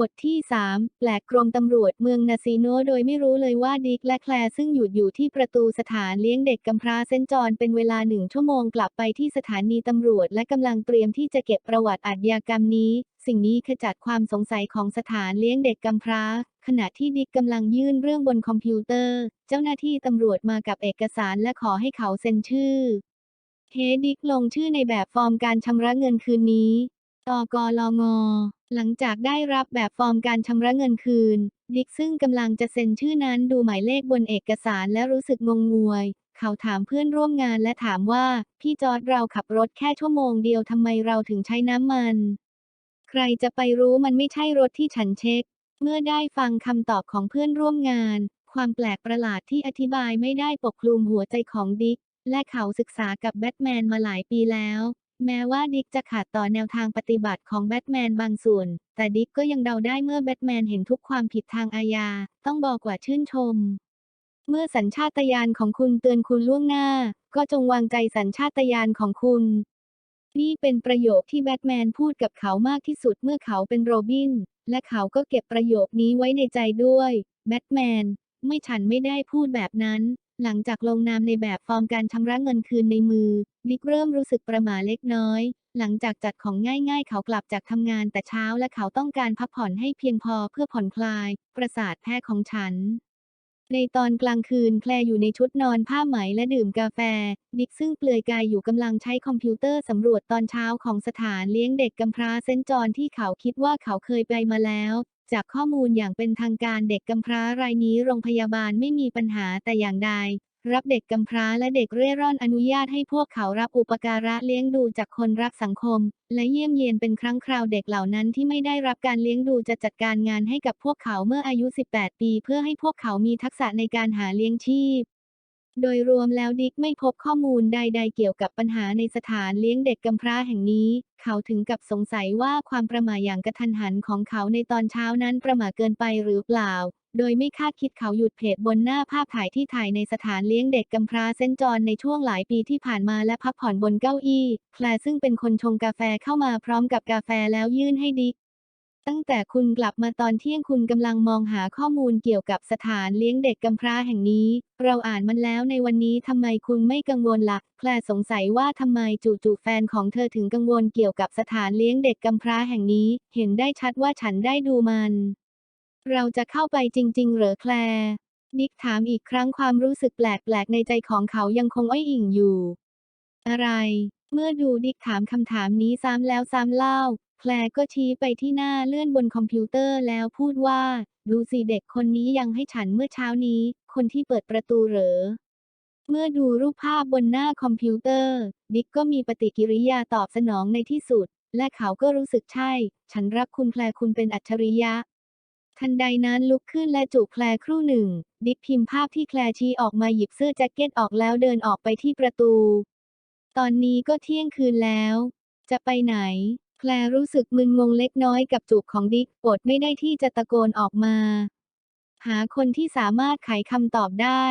บทที่ 3 แปลกกรมตำรวจเมืองนาซิโนโดยไม่รู้เลยว่าดิกและแคลร์ซึ่งหยุดอยู่ที่ประตูสถานเลี้ยงเด็กกำพร้าเซนจอนเป็นเวลาหนึ่งชั่วโมงกลับไปที่สถานีตำรวจและกำลังเตรียมที่จะเก็บประวัติอาชญากรรมนี้ สิ่งนี้ขจัดความสงสัยของสถานเลี้ยงเด็กกำพร้า ขณะที่ดิกกำลังยื่นเรื่องบนคอมพิวเตอร์ เจ้าหน้าที่ตำรวจมากับเอกสารและขอให้เขาเซ็นชื่อเฮดิกลงชื่อในแบบฟอร์มการชำระเงินคืนนี้ตกลง หลังจากได้รับแบบฟอร์มการชำระเงินคืน ดิกซึ่งกำลังจะเซ็นชื่อนั้นดูหมายเลขบนเอกสารและรู้สึกงงงวย เขาถามเพื่อนร่วมงานและถามว่า พี่จอร์ดเราขับรถแค่ชั่วโมงเดียวทำไมเราถึงใช้น้ำมัน ใครจะไปรู้มันไม่ใช่รถที่ฉันเช็ค เมื่อได้ฟังคำตอบของเพื่อนร่วมงาน ความแปลกประหลาดที่อธิบายไม่ได้ปกคลุมหัวใจของดิกและเขาศึกษากับแบทแมนมาหลายปีแล้ว แม้ว่าดิกจะขาดต่อแนวทางปฏิบัติของแบทแมนบางส่วน แต่ดิกก็ยังเดาได้เมื่อแบทแมนเห็นทุกความผิดทางอาญา ต้องบอกว่าชื่นชม เมื่อสัญชาตญาณของคุณเตือนคุณล่วงหน้า ก็จงวางใจสัญชาตญาณของคุณ นี่เป็นประโยคที่แบทแมนพูดกับเขามากที่สุดเมื่อเขาเป็นโรบิน และเขาก็เก็บประโยคนี้ไว้ในใจด้วย แบทแมน ไม่ฉันไม่ได้พูดแบบนั้น หลังจากลงนามในแบบฟอร์มการชำระเงินคืนในมือดิกเริ่มรู้สึกประหม่าเล็กน้อย หลังจากจัดของง่ายๆ เขากลับจากทำงานแต่เช้าและเขาต้องการพักผ่อนให้เพียงพอเพื่อผ่อนคลาย ประสาทแพทย์ของฉัน ในตอนกลางคืนแคลอยู่ในชุดนอนผ้าไหมและดื่มกาแฟดิกซึ่งเปลือยกายอยู่กำลังใช้คอมพิวเตอร์สำรวจตอนเช้าของสถานเลี้ยงเด็กกำพร้าเซนจอนที่เขาคิดว่าเขาเคยไปมาแล้ว จากข้อมูลอย่างเป็นทางการเด็กกำพร้ารายนี้โรงพยาบาลไม่มีปัญหาแต่อย่างใด รับเด็กกำพร้าและเด็กเร่ร่อนอนุญาตให้พวกเขารับอุปการะเลี้ยงดูจากคนรักสังคม และเยี่ยมเยียนเป็นครั้งคราวเด็กเหล่านั้นที่ไม่ได้รับการเลี้ยงดูจะจัดการงานให้กับพวกเขาเมื่ออายุ 18 ปี เพื่อให้พวกเขามีทักษะในการหาเลี้ยงชีพ โดยรวมแล้วดิกไม่พบข้อมูลใด ๆ เกี่ยวกับปัญหาในสถานเลี้ยงเด็กกำพร้าแห่งนี้ เขาถึงกับสงสัยว่าความประมาอย่างกระทันหันของเขาในตอนเช้านั้นประมาเกินไปหรือเปล่า โดยไม่คาดคิดเขาหยุดเพจบนหน้าภาพถ่ายที่ถ่ายในสถานเลี้ยงเด็กกำพร้าเซนจอห์นในช่วงหลายปีที่ผ่านมาและพักผ่อนบนเก้าอี้แคลร์ซึ่งเป็นคนชงกาแฟเข้ามาพร้อมกับกาแฟแล้วยื่นให้ดิก ตั้งแต่คุณกลับมาตอนเที่ยงคุณกำลังมองหาข้อมูลเกี่ยวกับสถานเลี้ยงเด็กกำพร้าแห่งนี้ เราอ่านมันแล้วในวันนี้ทำไมคุณไม่กังวลละ่ะแคลสงสัยว่าทำไมจู่ๆแฟนของเธอถึงกังวลเกี่ยวกับสถานเลี้ยงเด็กกำพร้าแห่งนี้ เห็นได้ชัดว่าฉันได้ดูมัน เราจะเข้าไปจริง ๆ เหรอแคลร์ดิกถามอีกครั้งความรู้สึกแปลกๆในใจของเขายังคงอ้อยอิงอยู่ อะไร เมื่อดูดิกถามคำถามนี้ซ้ำแล้วซ้ำเล่า แคลก็ชี้ไปที่หน้าเลื่อนบนคอมพิวเตอร์แล้วพูดว่า ดูสิเด็กคนนี้ยังให้ฉันเมื่อเช้านี้ คนที่เปิดประตูเหรอ เมื่อดูรูปภาพบนหน้าคอมพิวเตอร์ ดิกก็มีปฏิกิริยาตอบสนองในที่สุด และเขาก็รู้สึกใช่ ฉันรักคุณแคลคุณเป็นอัจฉริยะ ทันใดนั้นลุกขึ้นและจูบแคลครู่หนึ่ง ดิกพิมพ์ภาพที่แคลชี้ออกมาหยิบเสื้อแจ็คเก็ตออกแล้วเดินออกไปที่ประตู ตอนนี้ก็เที่ยงคืนแล้ว จะไปไหน แคลร์รู้สึกมึนงงเล็กน้อยกับจูบของดิกอดไม่ได้ที่จะตะโกนออกมา หาคนที่สามารถไขคำตอบได้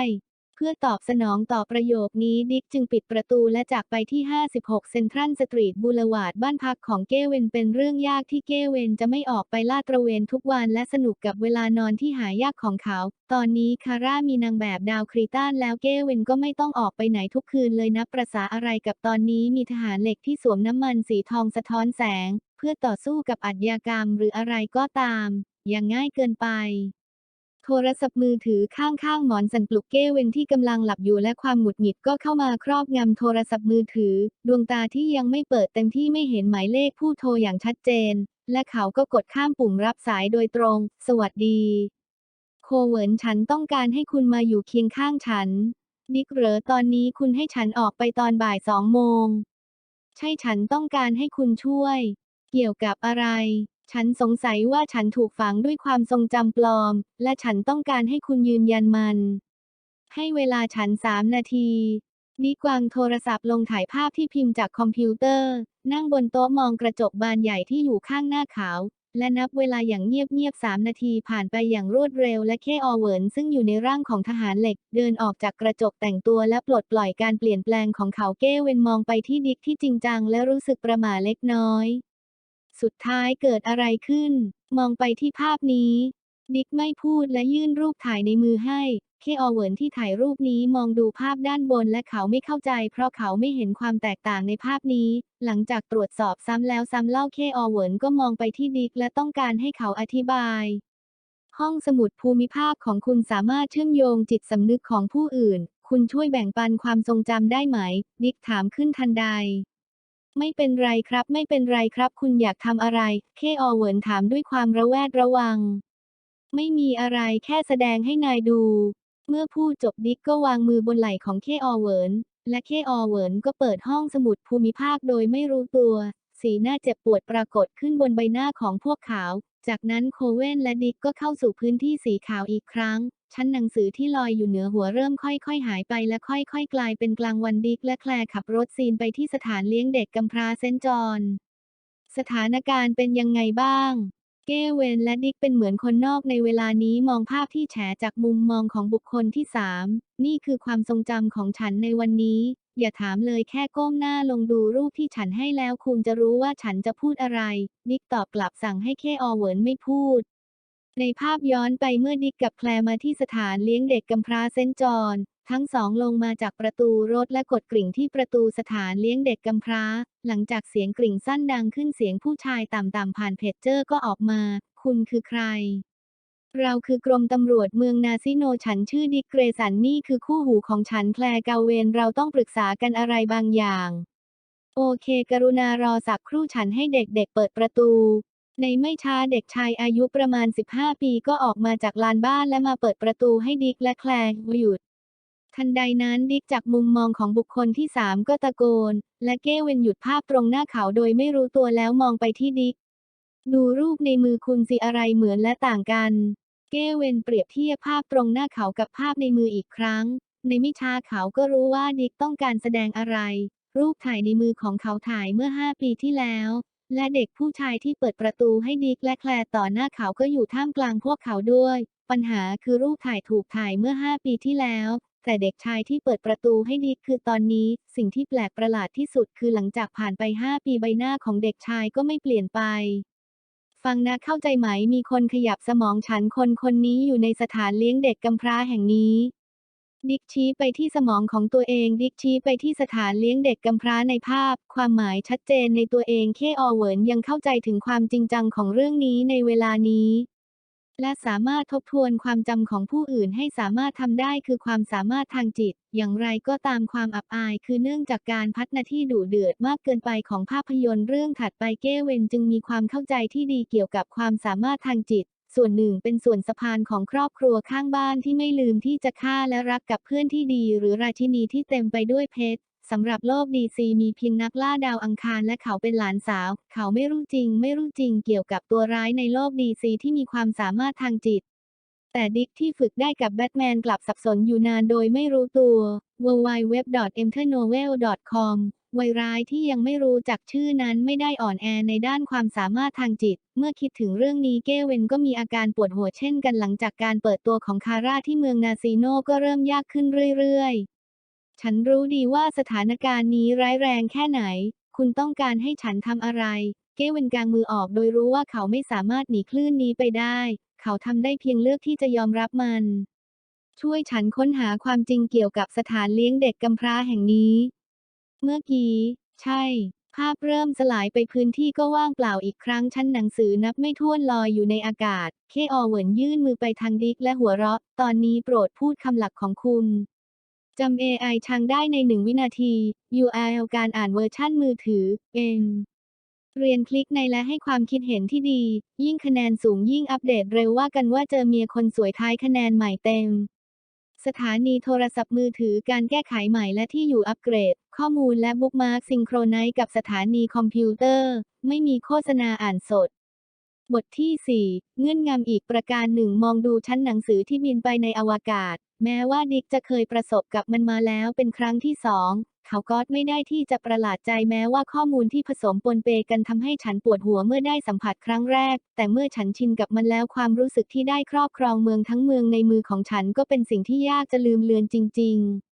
เพื่อตอบสนองต่อประโยคนี้ดิกจึงปิดประตูและจากไปที่ 56 เซ็นทรัลสตรีทบูลวาร์ดบ้านพักของเก้เวนเป็นเรื่องยากที่เก้เวนจะไม่ออกไปลาดตระเวนทุกวันและสนุกกับเวลานอนที่หายากของเขา ตอนนี้คาร่ามีนางแบบดาวครีตันแล้วเก้เวนก็ไม่ต้องออกไปไหนทุกคืนเลยนับประษาอะไรกับตอนนี้มีทหารเหล็กที่สวมน้ำมันสีทองสะท้อนแสง เพื่อต่อสู้กับอาชญากรรมหรืออะไรก็ตาม อย่างง่ายเกินไป โทรศัพท์มือถือข้างๆหมอนสั่นปลุกเก้เวนที่กำลังหลับอยู่และความหงุดหงิดก็เข้ามาครอบงำโทรศัพท์มือถือ ดวงตาที่ยังไม่เปิดเต็มที่ไม่เห็นหมายเลขผู้โทรอย่างชัดเจน และเขาก็กดข้ามปุ่มรับสายโดยตรง สวัสดี โคเวินฉันต้องการให้คุณมาอยู่เคียงข้างฉัน ดิกเหรอตอนนี้คุณให้ฉันออกไปตอนบ่ายสองโมง ใช่ฉันต้องการให้คุณช่วย เกี่ยวกับอะไร ฉันสงสัยว่าฉันถูกฝังด้วยความทรงจำปลอม และฉันต้องการให้คุณยืนยันมัน ให้เวลาฉันสามนาทีดิกวางโทรศัพท์ลงถ่ายภาพที่พิมพ์จากคอมพิวเตอร์ นั่งบนโต๊ะมองกระจกบานใหญ่ที่อยู่ข้างหน้าเขา และนับเวลาอย่างเงียบๆสามนาทีผ่านไปอย่างรวดเร็ว และเคอเวิร์นซึ่งอยู่ในร่างของทหารเหล็ก เดินออกจากกระจกแต่งตัวและปลดปล่อยการเปลี่ยนแปลงของเขาเก้เวนมองไปที่ดิกที่จริงจังและรู้สึกประหม่าเล็กน้อย สุดท้ายเกิดอะไรขึ้น มองไปที่ภาพนี้ ดิกไม่พูดและยื่นรูปถ่ายในมือให้ เคออเวิร์นที่ถ่ายรูปนี้มองดูภาพด้านบนและเขาไม่เข้าใจ เพราะเขาไม่เห็นความแตกต่างในภาพนี้ หลังจากตรวจสอบซ้ำแล้วซ้ำเล่าเคออเวิร์นก็มองไปที่ดิกและต้องการให้เขาอธิบายห้องสมุดภูมิภาคของคุณสามารถเชื่อมโยงจิตสำนึกของผู้อื่น คุณช่วยแบ่งปันความทรงจำได้ไหม ดิกถามขึ้นทันใด ไม่เป็นไรครับ ไม่เป็นไรครับ คุณอยากทำอะไร เคออเวิร์นถามด้วยความระแวดระวัง ไม่มีอะไรแค่แสดงให้นายดู เมื่อพูดจบดิกก็วางมือบนไหล่ของเคออเวิร์นและเคออเวิร์นก็เปิดห้องสมุดภูมิภาคโดยไม่รู้ตัว สีหน้าเจ็บปวดปรากฏขึ้นบนใบหน้าของพวกเขา จากนั้นโคเวนและดิกก็เข้าสู่พื้นที่สีขาวอีกครั้ง ชั้นหนังสือที่ลอยอยู่เหนือหัวเริ่มค่อย ๆ หายไปและค่อย ๆ กลายเป็นกลางวันดิกและแคลขับรถซีนไปที่สถานเลี้ยงเด็กกำพร้าเซนจอนสถานการณ์เป็นยังไงบ้าง เกเวนและดิกเป็นเหมือนคนนอกในเวลานี้มองภาพที่แฉจากมุมมองของบุคคลที่สามนี่คือความทรงจำของฉันในวันนี้ อย่าถามเลยแค่ก้มหน้าลงดูรูปที่ฉันให้แล้วคุณจะรู้ว่าฉันจะพูดอะไร ดิกตอบกลับสั่งให้เคออเวิร์นไม่พูด ในภาพย้อนไปเมื่อดิกกับแคลมาที่สถานเลี้ยงเด็กกำพร้าเซนจอนทั้งสองลงมาจากประตูรถและกดกริ่งที่ประตูสถานเลี้ยงเด็กกำพร้า หลังจากเสียงกริ่งสั้นดังขึ้นเสียงผู้ชายต่ำๆผ่านเพจเจอร์ก็ออกมา คุณคือใคร เราคือกรมตำรวจเมืองนาซิโนฉันชื่อดิกเกรสันนี่คือคู่หูของฉันแคลกาเวนเราต้องปรึกษากันอะไรบางอย่าง โอเค กรุณารอสักครู่ฉันให้เด็กๆเปิดประตู ในไม่ช้าเด็กชายอายุประมาณ 15 ปีก็ออกมาจากลานบ้านและมาเปิดประตูให้ดิกและแคลร์หยุด ทันใดนั้นดิกจากมุมมองของบุคคลที่สามก็ตะโกน และเก้เวนหยุดภาพตรงหน้าเขาโดยไม่รู้ตัวแล้วมองไปที่ดิก ดูรูปในมือคุณสิอะไรเหมือนและต่างกัน เก้เวนเปรียบเทียบภาพตรงหน้าเขากับภาพในมืออีกครั้ง ในไม่ช้าเขาก็รู้ว่าดิกต้องการแสดงอะไร รูปถ่ายในมือของเขาถ่ายเมื่อ 5 ปีที่แล้ว และเด็กผู้ชายที่เปิดประตูให้ดิกและแคลร์ต่อหน้าเขาก็อยู่ท่ามกลางพวกเขาด้วย ปัญหาคือรูปถ่ายถูกถ่ายเมื่อ 5 ปีที่แล้ว แต่เด็กชายที่เปิดประตูให้ดิกคือตอนนี้ สิ่งที่แปลกประหลาดที่สุดคือหลังจากผ่านไป 5 ปีใบหน้าของเด็กชายก็ไม่เปลี่ยนไป ฟังนะเข้าใจไหมมีคนขยับสมองฉันคนคนนี้อยู่ในสถานเลี้ยงเด็กกำพร้าแห่งนี้ ดิกชี้ไปที่สมองของตัวเอง ดิกชี้ไปที่สถานเลี้ยงเด็กกำพร้าในภาพ ความหมายชัดเจนในตัวเองเคออเวิร์นยังเข้าใจถึงความจริงจังของเรื่องนี้ในเวลานี้ และสามารถทบทวนความจำของผู้อื่นให้สามารถทำได้คือความสามารถทางจิต อย่างไรก็ตามความอับอาย คือเนื่องจากการพัฒนาที่ดุเดือดมากเกินไปของภาพยนตร์เรื่องถัดไปเก้เวนจึงมีความเข้าใจที่ดีเกี่ยวกับความสามารถทางจิต ส่วนหนึ่งเป็นส่วนสะพานของครอบครัวข้างบ้านที่ไม่ลืมที่จะฆ่าและรักกับเพื่อนที่ดี หรือราชินีที่เต็มไปด้วยเพชรสำหรับโลกดีซีมีเพียงนักล่าดาวอังคารและเขาเป็นหลานสาว เขาไม่รู้จริง ไม่รู้จริงเกี่ยวกับตัวร้ายในโลกดีซีที่มีความสามารถทางจิต แต่ดิกที่ฝึกได้กับแบทแมนกลับสับสนอยู่นานโดยไม่รู้ตัว w w w e n t e r n o v e l c o m วัยร้ายที่ยังไม่รู้จักชื่อนั้นไม่ได้อ่อนแอในด้านความสามารถทางจิต เมื่อคิดถึงเรื่องนี้เก้เวนก็มีอาการปวดหัวเช่นกันหลังจากการเปิดตัวของคาร่าที่เมืองนาซิโนก็เริ่มยากขึ้นเรื่อยๆ ฉันรู้ดีว่าสถานการณ์นี้ร้ายแรงแค่ไหน คุณต้องการให้ฉันทำอะไร เก้เวนกางมือออกโดยรู้ว่าเขาไม่สามารถหนีคลื่นนี้ไปได้ เขาทำได้เพียงเลือกที่จะยอมรับมันช่วยฉันค้นหาความจริงเกี่ยวกับสถานเลี้ยงเด็กกำพร้าแห่งนี้ เมื่อกี้ ใช่ ภาพเริ่มสลายไปพื้นที่ก็ว่างเปล่าอีกครั้งชั้นหนังสือนับไม่ถ้วนลอยอยู่ในอากาศ เคออเวินยื่นมือไปทางดิกและหัวเราะ ตอนนี้โปรดพูดคำหลักของคุณจำ AI ชังได้ในหนึ่งวินาที URL การอ่านเวอร์ชั่นมือถือเองเรียนคลิกในและให้ความคิดเห็นที่ดี ยิ่งคะแนนสูงยิ่งอัปเดตเร็วว่ากันว่าเจอเมียคนสวยท้ายคะแนนใหม่เต็ม สถานีโทรศัพท์มือถือการแก้ไขใหม่และที่อยู่อัปเกรด ข้อมูลและบุ๊กมาร์คซิงโครไนซ์กับสถานีคอมพิวเตอร์ ไม่มีโฆษณาอ่านสด บทที่ 4 เงื่อนงำอีกประการหนึ่งมองดูชั้นหนังสือที่บินไปในอวกาศ แม้ว่าดิกจะเคยประสบกับมันมาแล้วเป็นครั้งที่สองเขาก็ไม่ได้ที่จะประหลาดใจแม้ว่าข้อมูลที่ผสมปนเปกันทำให้ฉันปวดหัวเมื่อได้สัมผัสครั้งแรก แต่เมื่อฉันชินกับมันแล้วความรู้สึกที่ได้ครอบครองเมืองทั้งเมืองในมือของฉันก็เป็นสิ่งที่ยากจะลืมเลือนจริงๆ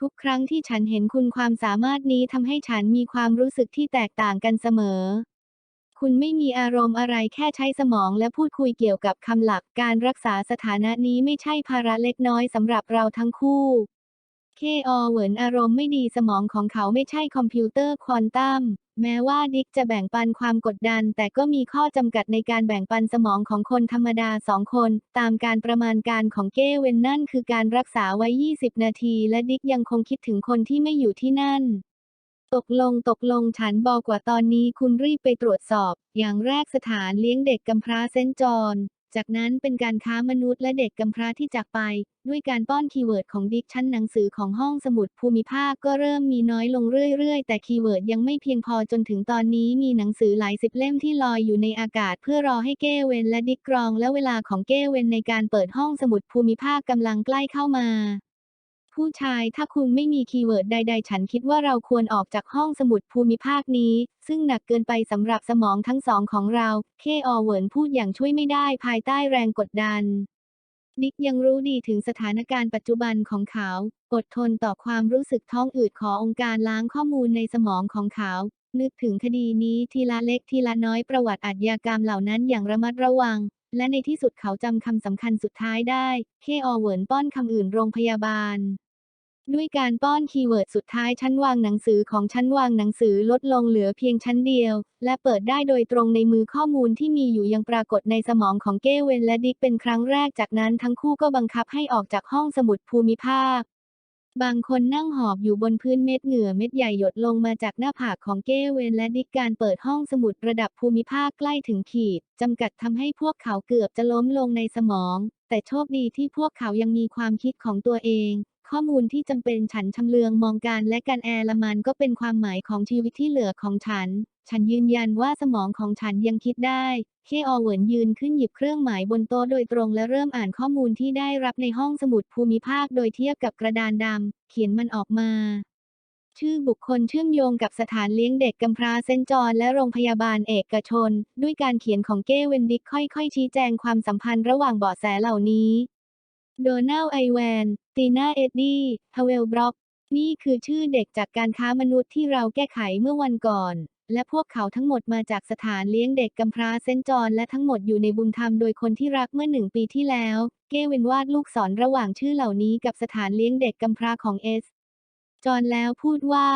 ทุกครั้งที่ฉันเห็นคุณความสามารถนี้ทำให้ฉันมีความรู้สึกที่แตกต่างกันเสมอ คุณไม่มีอารมณ์อะไรแค่ใช้สมองและพูดคุยเกี่ยวกับคำหลักการรักษาสถานะนี้ไม่ใช่ภาระเล็กน้อยสำหรับเราทั้งคู่เคอเหวินอารมณ์ไม่ดีสมองของเขาไม่ใช่คอมพิวเตอร์ควอนตัม แม้ว่าดิกจะแบ่งปันความกดดัน แต่ก็มีข้อจำกัดในการแบ่งปันสมองของคนธรรมดาสองคน ตามการประมาณการของเก้เวนนั่นคือการรักษาไว้ 20 นาที และดิกยังคงคิดถึงคนที่ไม่อยู่ที่นั่นตกลงตกลงฉันบอกว่าตอนนี้คุณรีบไปตรวจสอบ อย่างแรกสถานเลี้ยงเด็กกำพร้าเซนจอน จากนั้นเป็นการค้ามนุษย์และเด็กกำพร้าที่จากไป ด้วยการป้อนคีย์เวิร์ดของดิกชันหนังสือของห้องสมุดภูมิภาคก็เริ่มมีน้อยลงเรื่อยๆ แต่คีย์เวิร์ดยังไม่เพียงพอจนถึงตอนนี้มีหนังสือหลายสิบเล่มที่ลอยอยู่ในอากาศ เพื่อรอให้เก้เวนและดิกกรอง และเวลาของเก้เวนในการเปิดห้องสมุดภูมิภาคกำลังใกล้เข้ามา ผู้ชายถ้าคุณไม่มีคีย์เวิร์ดใด ๆ ฉันคิดว่าเราควรออกจากห้องสมุดภูมิภาคนี้ ซึ่งหนักเกินไปสำหรับสมองทั้งสองของเรา เคออเวิร์นพูดอย่างช่วยไม่ได้ภายใต้แรงกดดัน ดิกยังรู้ดีถึงสถานการณ์ปัจจุบันของเขา อดทนต่อความรู้สึกท้องอืดขอองค์การล้างข้อมูลในสมองของเขานึกถึงคดีนี้ทีละเล็กทีละน้อยประวัติอาชญากรรมเหล่านั้นอย่างระมัดระวัง และในที่สุดเขาจำคำสำคัญสุดท้ายได้ เคออเวิร์นป้อนคำอื่นโรงพยาบาล ด้วยการป้อนคีย์เวิร์ดสุดท้ายชั้นวางหนังสือของชั้นวางหนังสือลดลงเหลือเพียงชั้นเดียว และเปิดได้โดยตรงในมือข้อมูลที่มีอยู่ยังปรากฏในสมองของเก้เวนและดิกเป็นครั้งแรกจากนั้นทั้งคู่ก็บังคับให้ออกจากห้องสมุดภูมิภาค บางคนนั่งหอบอยู่บนพื้นเม็ดเหงื่อเม็ดใหญ่หยดลงมาจากหน้าผากของเก้เวนและดิกการเปิดห้องสมุดระดับภูมิภาคใกล้ถึงขีดจำกัดทำให้พวกเขาเกือบจะล้มลงในสมอง แต่โชคดีที่พวกเขายังมีความคิดของตัวเอง ข้อมูลที่จำเป็นฉันชำเลืองมองการและการแอร์ละมันก็เป็นความหมายของชีวิตที่เหลือของฉัน ฉันยืนยันว่าสมองของฉันยังคิดได้ เคออเวินยืนขึ้นหยิบเครื่องหมายบนโต๊ะโดยตรงและเริ่มอ่านข้อมูลที่ได้รับในห้องสมุดภูมิภาคโดยเทียบกับกระดานดำเขียนมันออกมาชื่อบุคคลเชื่อมโยงกับสถานเลี้ยงเด็กกำพร้าเซนจอนและโรงพยาบาลเอกชน ด้วยการเขียนของเก้เวนดิกค่อยๆ ชี้แจงความสัมพันธ์ระหว่างเบาะแสเหล่านี้ โดนัลไอแวน ตีน่าเอ็ดดี้ฮาเวลบล็อก นี่คือชื่อเด็กจากการค้ามนุษย์ที่เราแก้ไขเมื่อวันก่อน และพวกเขาทั้งหมดมาจากสถานเลี้ยงเด็กกำพร้าเซนจอนและทั้งหมดอยู่ในบุญธรรมโดยคนที่รักเมื่อหนึ่งปีที่แล้ว เก้เวนวาดลูกศรระหว่างชื่อเหล่านี้กับสถานเลี้ยงเด็กกำพร้าของเอส จอนแล้วพูดว่า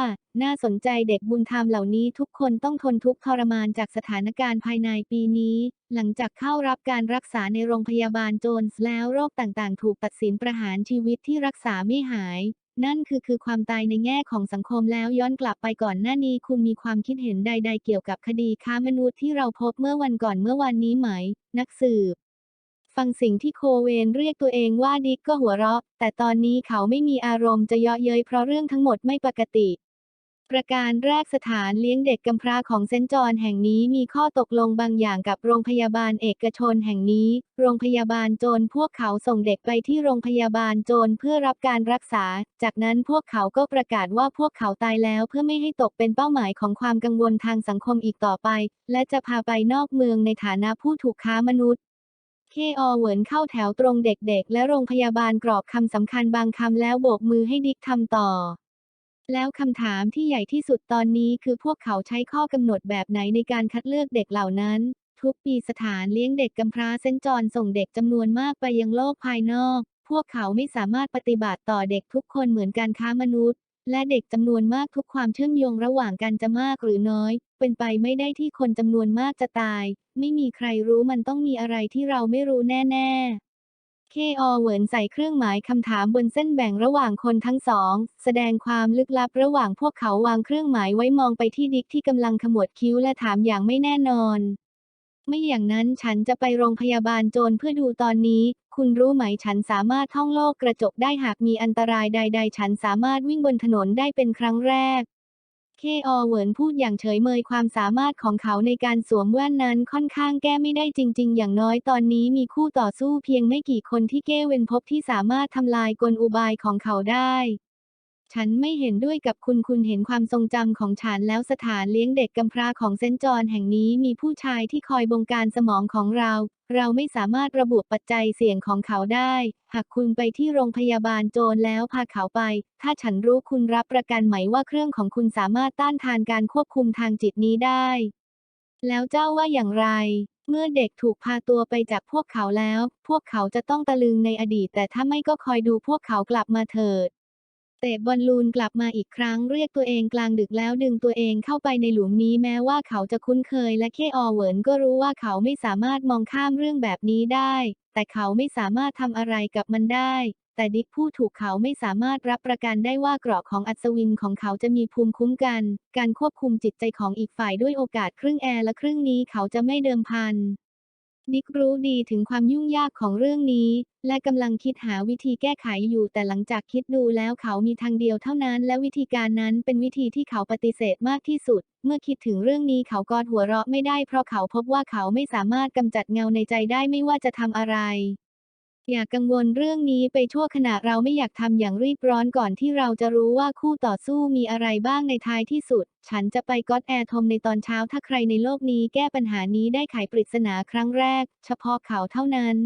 น่าสนใจเด็กบุญธรรมเหล่านี้ทุกคนต้องทนทุกข์ทรมานจากสถานการณ์ภายในปีนี้ หลังจากเข้ารับการรักษาในโรงพยาบาลโจนส์แล้วโรคต่างๆ ถูกตัดสินประหารชีวิตที่รักษาไม่หาย นั่นคือคือความตายในแง่ของสังคมแล้วย้อนกลับไปก่อนหน้านี้คุณมีความคิดเห็นใด ๆ เกี่ยวกับคดีค้ามนุษย์ที่เราพบเมื่อวันก่อนเมื่อวันนี้ไหม นักสืบ ฟังสิ่งที่โคเวนเรียกตัวเองว่าดิกก็หัวเราะ แต่ตอนนี้เขาไม่มีอารมณ์จะเยาะเย้ยเพราะเรื่องทั้งหมดไม่ปกติ ประการแรกสถานเลี้ยงเด็กกำพร้าของเซนจอนแห่งนี้มีข้อตกลงบางอย่างกับโรงพยาบาลเอกชนแห่งนี้ โรงพยาบาลโจรพวกเขาส่งเด็กไปที่โรงพยาบาลโจรเพื่อรับการรักษา จากนั้นพวกเขาก็ประกาศว่าพวกเขาตายแล้วเพื่อไม่ให้ตกเป็นเป้าหมายของความกังวลทางสังคมอีกต่อไป และจะพาไปนอกเมืองในฐานะผู้ถูกค้ามนุษย์ เคอเหวินเข้าแถวตรงเด็กๆ และโรงพยาบาลกรอบคำสำคัญบางคำแล้วโบกมือให้ดิกทำต่อ แล้วคำถามที่ใหญ่ที่สุดตอนนี้คือพวกเขาใช้ข้อกำหนดแบบไหนในการคัดเลือกเด็กเหล่านั้น ทุกปีสถานเลี้ยงเด็กกำพร้าเซนจอห์นส่งเด็กจำนวนมากไปยังโลกภายนอก พวกเขาไม่สามารถปฏิบัติต่อเด็กทุกคนเหมือนการค้ามนุษย์ และเด็กจำนวนมากทุกความเชื่อมโยงระหว่างกันจะมากหรือน้อย เป็นไปไม่ได้ที่คนจำนวนมากจะตาย ไม่มีใครรู้มันต้องมีอะไรที่เราไม่รู้แน่ๆ เคอเหวินใส่เครื่องหมายคำถามบนเส้นแบ่งระหว่างคนทั้งสอง แสดงความลึกลับระหว่างพวกเขาวางเครื่องหมายไว้มองไปที่ดิกที่กำลังขมวดคิ้วและถามอย่างไม่แน่นอน ไม่อย่างนั้นฉันจะไปโรงพยาบาลโจรเพื่อดูตอนนี้ คุณรู้ไหมฉันสามารถท่องโลกกระจกได้หากมีอันตรายใด ๆ ฉันสามารถวิ่งบนถนนได้เป็นครั้งแรก เคอเหวินพูดอย่างเฉยเมยความสามารถของเขาในการสวมแว่นนั้นค่อนข้างแก้ไม่ได้จริง ๆ อย่างน้อยตอนนี้มีคู่ต่อสู้เพียงไม่กี่คนที่เก้เวนพบที่สามารถทำลายกลอุบายของเขาได้ ฉันไม่เห็นด้วยกับคุณคุณเห็นความทรงจำของฉันแล้วสถานเลี้ยงเด็กกำพร้าของเซนจอนแห่งนี้มีผู้ชายที่คอยบงการสมองของเรา เราไม่สามารถระบุปัจจัยเสี่ยงของเขาได้ หากคุณไปที่โรงพยาบาลโจรแล้วพาเขาไป ถ้าฉันรู้คุณรับประกันไหมว่าเครื่องของคุณสามารถต้านทานการควบคุมทางจิตนี้ได้ แล้วเจ้าว่าอย่างไรเมื่อเด็กถูกพาตัวไปจากพวกเขาแล้ว พวกเขาจะต้องตะลึงในอดีต แต่ถ้าไม่ก็คอยดูพวกเขากลับมาเถิด เตะบอลลูนกลับมาอีกครั้งเรียกตัวเองกลางดึกแล้วดึงตัวเองเข้าไปในหลุมนี้แม้ว่าเขาจะคุ้นเคยและเคออเวิร์นก็รู้ว่าเขาไม่สามารถมองข้ามเรื่องแบบนี้ได้ แต่เขาไม่สามารถทำอะไรกับมันได้ แต่ดิกผู้ถูกเขาไม่สามารถรับประกันได้ว่าเกราะของอัศวินของเขาจะมีภูมิคุ้มกัน การควบคุมจิตใจของอีกฝ่ายด้วยโอกาสครึ่งแอร์และครึ่งนี้เขาจะไม่เดิมพัน ดิกรู้ดีถึงความยุ่งยากของเรื่องนี้ และกำลังคิดหาวิธีแก้ไขอยู่แต่หลังจากคิดดูแล้วเขามีทางเดียวเท่านั้น และวิธีการนั้นเป็นวิธีที่เขาปฏิเสธมากที่สุด เมื่อคิดถึงเรื่องนี้เขากอดหัวเราะไม่ได้เพราะเขาพบว่าเขาไม่สามารถกำจัดเงาในใจได้ไม่ว่าจะทำอะไร อย่ากังวลเรื่องนี้ไปชั่วขณะเราไม่อยากทำอย่างรีบร้อนก่อนที่เราจะรู้ว่าคู่ต่อสู้มีอะไรบ้างในท้ายที่สุด ฉันจะไปก็อดแอร์ทมในตอนเช้าถ้าใครในโลกนี้แก้ปัญหานี้ได้ไขปริศนาครั้งแรก เฉพาะเขาเท่านั้น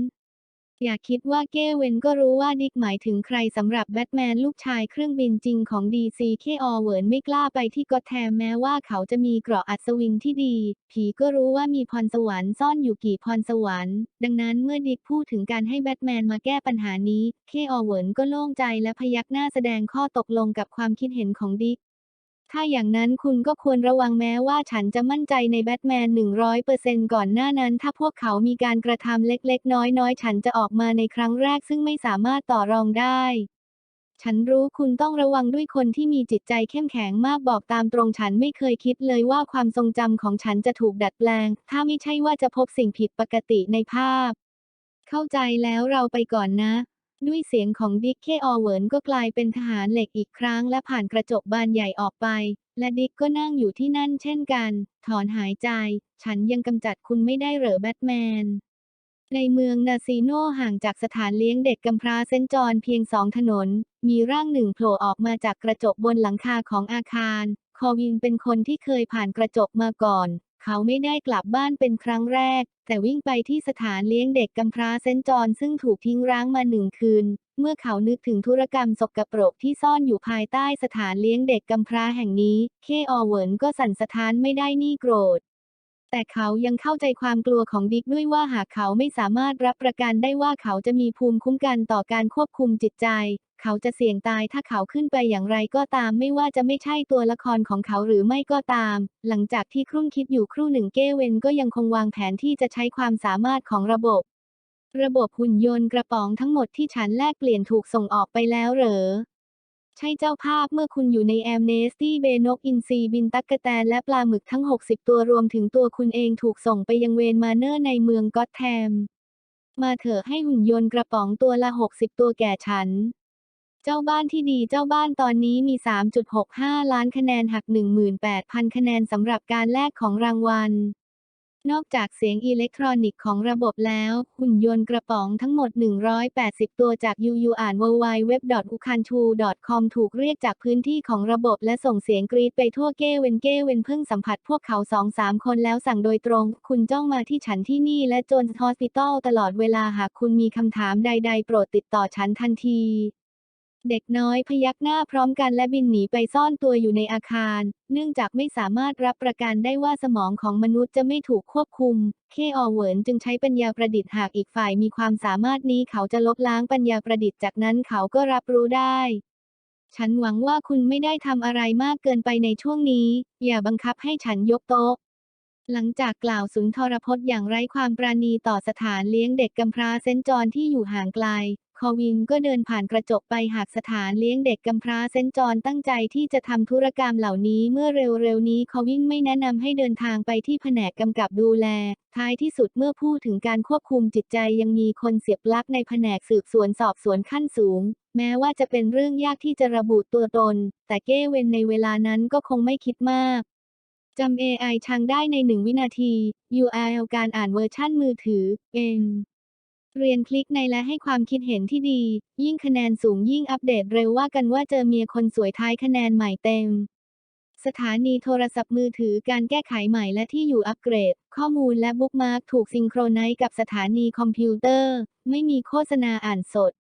อย่าคิดว่าเก้เวนก็รู้ว่าดิกหมายถึงใครสำหรับแบทแมนลูกชายเครื่องบินจริงของดีซีเคอเวิร์นไม่กล้าไปที่ก็อตแทมแม้ว่าเขาจะมีเกราะอัศวินที่ดี ผีก็รู้ว่ามีพรสวรรค์ซ่อนอยู่กี่พรสวรรค์ ดังนั้นเมื่อดิกพูดถึงการให้แบทแมนมาแก้ปัญหานี้เคอเวิร์นก็โล่งใจและพยักหน้าแสดงข้อตกลงกับความคิดเห็นของดิก ถ้าอย่างนั้นคุณก็ควรระวังแม้ว่าฉันจะมั่นใจในแบทแมน 100%ก่อนหน้านั้น ถ้าพวกเขามีการกระทำเล็กๆ น้อยๆ ฉันจะออกมาในครั้งแรกซึ่งไม่สามารถต่อรองได้ ฉันรู้คุณต้องระวังด้วยคนที่มีจิตใจเข้มแข็งมากบอกตามตรงฉันไม่เคยคิดเลยว่าความทรงจำของฉันจะถูกดัดแปลง ถ้าไม่ใช่ว่าจะพบสิ่งผิดปกติในภาพ เข้าใจแล้วเราไปก่อนนะ ด้วยเสียงของดิกเคออเวิร์นก็กลายเป็นทหารเหล็กอีกครั้ง และผ่านกระจกบานใหญ่ออกไป และดิกก็นั่งอยู่ที่นั่นเช่นกัน ถอนหายใจ ฉันยังกำจัดคุณไม่ได้เหรอแบทแมน ในเมืองนาซีโนห่างจากสถานเลี้ยงเด็กกำพร้าเส้นจรเพียงสองถนน มีร่างหนึ่งโผล่ออกมาจากกระจกบนหลังคาของอาคาร คอวินเป็นคนที่เคยผ่านกระจกมาก่อน เขาไม่ได้กลับบ้านเป็นครั้งแรก แต่วิ่งไปที่สถานเลี้ยงเด็กกำพร้าเซนจอนซึ่งถูกทิ้งร้างมาหนึ่งคืน เมื่อเขานึกถึงธุรกรรมสกปรกที่ซ่อนอยู่ภายใต้สถานเลี้ยงเด็กกำพร้าแห่งนี้ เคออเวิร์นก็สั่นสะท้านไม่ได้นี่โกรธ แต่เขายังเข้าใจความกลัวของดิกด้วยว่าหากเขาไม่สามารถรับประกันได้ว่าเขาจะมีภูมิคุ้มกันต่อการควบคุมจิตใจ เขาจะเสี่ยงตายถ้าเขาขึ้นไปอย่างไรก็ตาม ไม่ว่าจะไม่ใช่ตัวละครของเขาหรือไม่ก็ตาม หลังจากที่ครุ่นคิดอยู่ครู่หนึ่งเก้เวนก็ยังคงวางแผนที่จะใช้ความสามารถของระบบ ระบบหุ่นยนต์กระป๋องทั้งหมดที่ฉันแลกเปลี่ยนถูกส่งออกไปแล้วเหรอ ใช่เจ้าภาพเมื่อคุณอยู่ในแอมเนสตี้เบนกอินซีบินตักกะแตนและปลาหมึกทั้ง 60 ตัวรวมถึงตัวคุณเองถูกส่งไปยังเวนมาเนอร์ในเมืองก็อตแทม มาเถอะให้หุ่นยนต์กระป๋องตัวละ 60 ตัวแก่ฉัน เจ้าบ้านที่ดีเจ้าบ้านตอนนี้มี 3.65 ล้านคะแนนหัก 18,000 คะแนนสำหรับการแลกของรางวัล นอกจากเสียงอิเล็กทรอนิกส์ของระบบแล้ว หุ่นยนต์กระป๋องทั้งหมด 180 ตัวจาก UU อ่าน w w w u k a n c h u c o m ถูกเรียกจากพื้นที่ของระบบและส่งเสียงกรีดไปทั่วเก้เวนเก้เวนเพิ่งสัมผัสพวกเขาสองสามคนแล้วสั่งโดยตรง คุณจ้องมาที่ฉันที่นี่และโจนฮอสพิทอลตลอดเวลาหากคุณมีคำถามใด ๆ โปรดติดต่อฉันทันที เด็กน้อยพยักหน้าพร้อมกันและบินหนีไปซ่อนตัวอยู่ในอาคาร เนื่องจากไม่สามารถรับประกันได้ว่าสมองของมนุษย์จะไม่ถูกควบคุม เคออเวิร์นจึงใช้ปัญญาประดิษฐ์หากอีกฝ่ายมีความสามารถนี้เขาจะลบล้างปัญญาประดิษฐ์จากนั้นเขาก็รับรู้ได้ ฉันหวังว่าคุณไม่ได้ทำอะไรมากเกินไปในช่วงนี้ อย่าบังคับให้ฉันยกโต๊ะหลังจากกล่าวสุนทรพจน์อย่างไร้ความปราณีต่อสถานเลี้ยงเด็กกำพร้าเซนจอนที่อยู่ห่างไกล คอวินก็เดินผ่านกระจกไปหากสถานเลี้ยงเด็กกำพร้าเซนจอนตั้งใจที่จะทำธุรกรรมเหล่านี้เมื่อเร็วๆนี้คอวินไม่แนะนำให้เดินทางไปที่แผนกกำกับดูแล ท้ายที่สุดเมื่อพูดถึงการควบคุมจิตใจยังมีคนเสียบลักในแผนกสืบสวนสอบสวนขั้นสูง แม้ว่าจะเป็นเรื่องยากที่จะระบุตัวตน แต่เก้เวนในเวลานั้นก็คงไม่คิดมากจำ AI ชังได้ในหนึ่งวินาที URL การอ่านเวอร์ชั่นมือถือเอง เรียนคลิกในและให้ความคิดเห็นที่ดี ยิ่งคะแนนสูงยิ่งอัปเดตเร็วว่ากันว่าเจอเมียคนสวยท้ายคะแนนใหม่เต็ม สถานีโทรศัพท์มือถือการแก้ไขใหม่และที่อยู่อัปเกรด ข้อมูลและบุ๊กมาร์กถูกซิงโครไนซ์กับสถานีคอมพิวเตอร์ ไม่มีโฆษณาอ่านสด